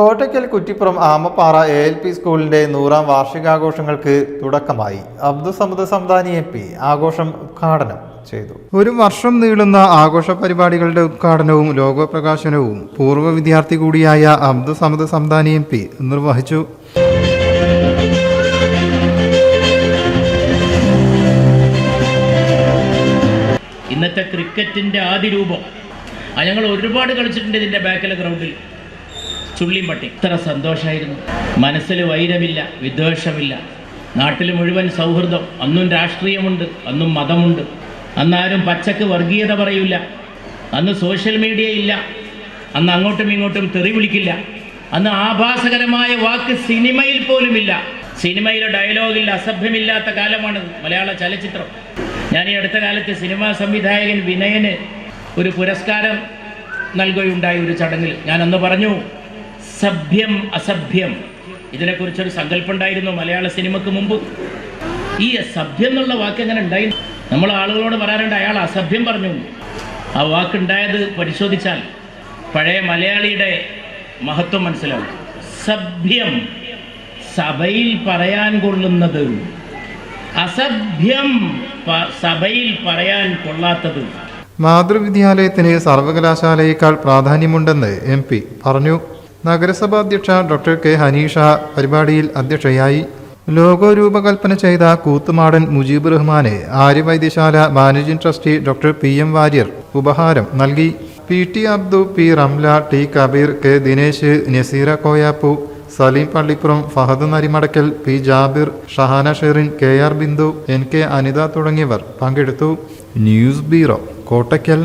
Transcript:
Kottakkal Kuttippuram Amappara A L P സ്കൂളിന്റെ നൂറാം വാർഷികാഘോഷങ്ങൾക്ക് തുടക്കമായി. അബ്ദുൽ സമദ് സംദാനി എം പി ആഘോഷം ഉദ്ഘാടനം ചെയ്തു. ഒരു വർഷം നീളുന്ന ആഘോഷ പരിപാടികളുടെ ഉദ്ഘാടനവും ലോകപ്രകാശനവും പൂർവ വിദ്യാർത്ഥി കൂടിയായ അബ്ദുൽ സമദ് സംദാനി എം പി നിർവഹിച്ചു. ഇന്നത്തെ ക്രിക്കറ്റിന്റെ ആദ്യ രൂപം. ഞങ്ങൾ ഒരുപാട് കളിച്ചിട്ടുണ്ട് ഇതിന്റെ ബാക്കിലെ ഗ്രൗണ്ടിൽ ചുള്ളിമ്പട്ടി. ഇത്ര സന്തോഷമായിരുന്നു മനസ്സിൽ വൈരമില്ല വിദ്വേഷമില്ല. നാട്ടിൽ മുഴുവൻ സൗഹൃദം. അന്നും രാഷ്ട്രീയമുണ്ട് അന്നും മതമുണ്ട്. അന്നാരും പച്ചക്ക് വർഗീയത പറയില്ല അന്ന് സോഷ്യൽ മീഡിയ ഇല്ല. അന്ന് അങ്ങോട്ടും ഇങ്ങോട്ടും തെറി വിളിക്കില്ല. അന്ന് ആഭാസകരമായ വാക്ക് സിനിമയിൽ പോലുമില്ല. സിനിമയിലെ ഡയലോഗിൽ അസഭ്യമില്ലാത്ത കാലമാണ് മലയാള ചലച്ചിത്രം. ഞാൻ ഈ അടുത്ത കാലത്ത് സിനിമാ സംവിധായകൻ വിനയന് ഒരു പുരസ്കാരം നൽകുകയുണ്ടായി ഒരു ചടങ്ങിൽ. ഞാൻ അന്ന് പറഞ്ഞു സഭ്യം അസഭ്യം. ഇതിനെക്കുറിച്ചൊരു സങ്കല്പം ഉണ്ടായിരുന്നു മലയാള സിനിമക്ക് മുമ്പ്. ഈ സഭ്യം എന്നുള്ള വാക്ക് എങ്ങനെ ഉണ്ടായി? നമ്മൾ ആളുകളോട് പറയാറുണ്ട് അയാൾ അസഭ്യം പറഞ്ഞു. ആ വാക്കുണ്ടായത് പരിശോധിച്ചാൽ പഴയ മലയാളിയുടെ മഹത്വം മനസ്സിലാവും. സഭ്യം സഭയിൽ പറയാൻ കൊള്ളുന്നത്. അസഭ്യം സഭയിൽ പറയാൻ കൊള്ളാത്തത്. മാതൃവിദ്യാലയത്തിന് സർവകലാശാലയേക്കാൾ പ്രാധാന്യമുണ്ടെന്ന് എം പി പറഞ്ഞു. നഗരസഭാ അധ്യക്ഷ ഡോക്ടർ കെ ഹനീഷ പരിപാടിയിൽ അധ്യക്ഷയായി ലോഗോ രൂപകൽപ്പന ചെയ്ത കൂത്തുമാടൻ മുജീബ് റഹ്മാനെ Arya Vaidya Sala managing trustee doctor P M Warrier ഉപഹാരം നൽകി. P T Abdu P Ramla T Kabeer K Dinesh Naseera Koyappu Saleem Pallippuram Fahad Narimadakkal P Jabir Shahana Sherin K R Bindu N K Anitha തുടങ്ങിയവർ പങ്കെടുത്തു. News bureau Kottakkal.